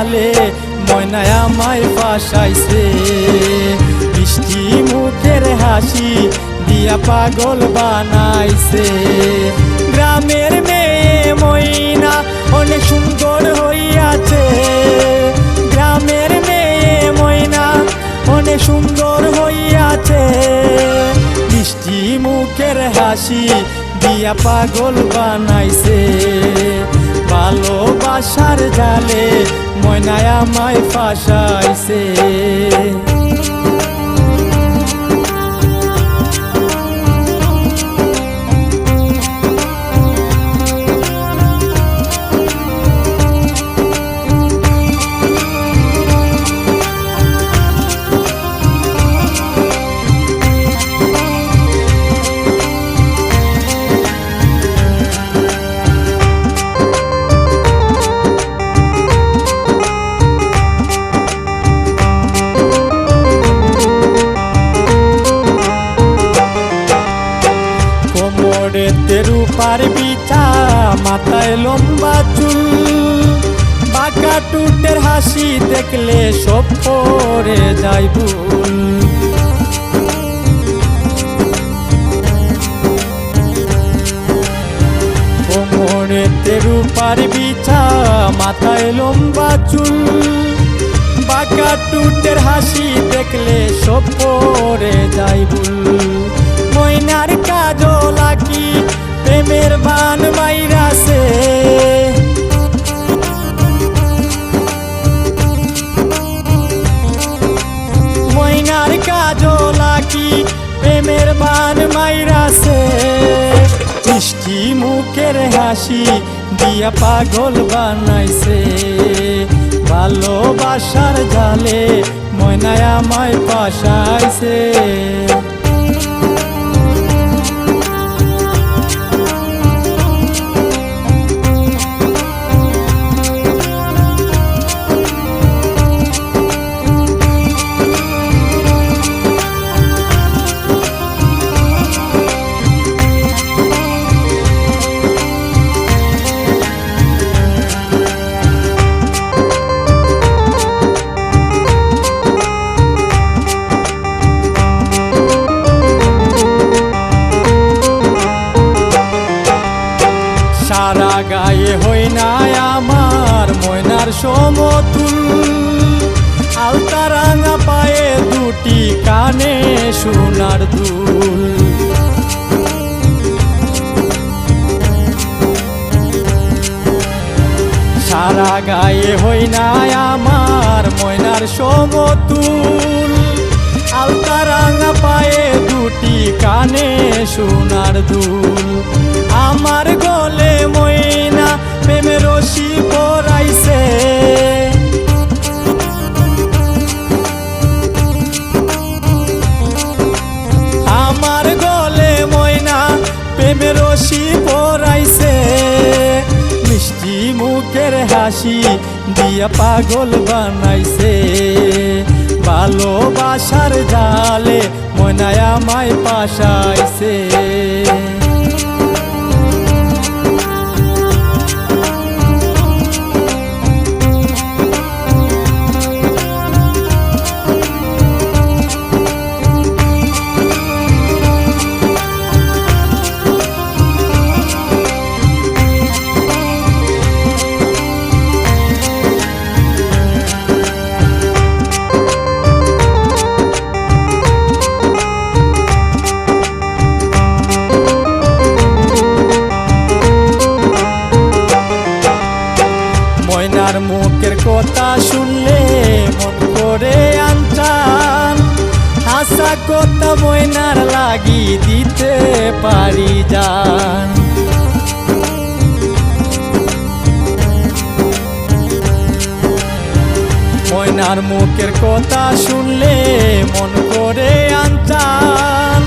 জালে ময়নায় আমায় ফাঁসাইছে। মিষ্টি মুখের হাসি দিয়া পাগল বানাইছে। গ্রামের মেয়ে ময়না অনেক সুন্দর হইয়াছে। গ্রামের মেয়ে ময়না অনেক সুন্দর হইয়াছে। মিষ্টি মুখের হাসি দিয়া পাগল বানাইছে। ভালোবাসার জালে ময়নায় আমায় ফাঁসাইছে। রূপার বিছা মাথায় লম্বা চুল। বাঁকা টুটের হাসি দেখলে সব পরে যাই ভুল। কোমরেতে রূপার বিছা মাথায় লম্বা চুল। বাঁকা টুটের হাসি দেখলে সব পরে যাই ভুল। মিষ্টি মুখের হাসি দিয়া পাগল বানাইছে। ভালোবাসার জালে ময়নায় আমায় পাশাইছে সমতুল। আলতা রাঙা পায়ে দুটি কানে সোনার দুল। সারা গায়ে হই না আমার ময়নার সমতুল। আলতা রাঙা পায়ে দুটি কানে সোনার দুল। আমার গলে ময়না গলে মিষ্টি মুখের হাসি দিয়া পাগল বানাইছে। ভালোবাসার জালে ময়নায় আমায় পাশাইছে। কথা শুনলে মন করে আনচান। হাসা কথা ময়নার লাগি দিতে পারি যান। ময়নার মুখের কথা শুনলে মন করে আনচান।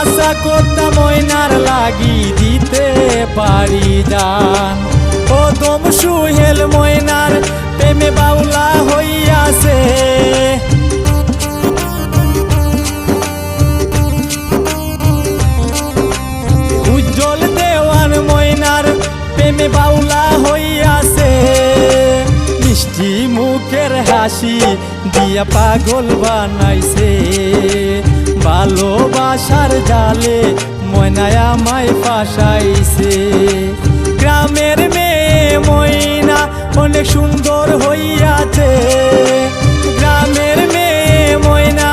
আশা করতাম ময়নার লাগি দিতে পারি যান। মুখের হাসি দিয়া পাগল বানাইছে। ভালোবাসার জালে ময়নায়া মাই ফাঁসাইছে। গ্রামের মেয়ে ময়না অনেক সুন্দর হইয়াছে। গ্রামের মেয়ে ময়না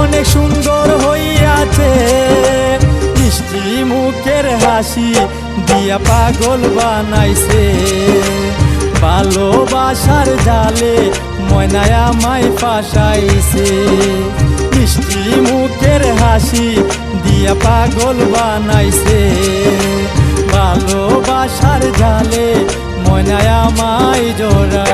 অনেক সুন্দর হইয়াছে। মিষ্টি মুখের হাসি দিয়া পাগল বানাইছে। ভালোবাসার জালে ময়নায়া মাই ফাঁসাইছে। মিষ্টি মুখের হাসি দিয়া পাগল বানাইছে। ভালোবাসার জালে ময়নায়া মাই জোড়া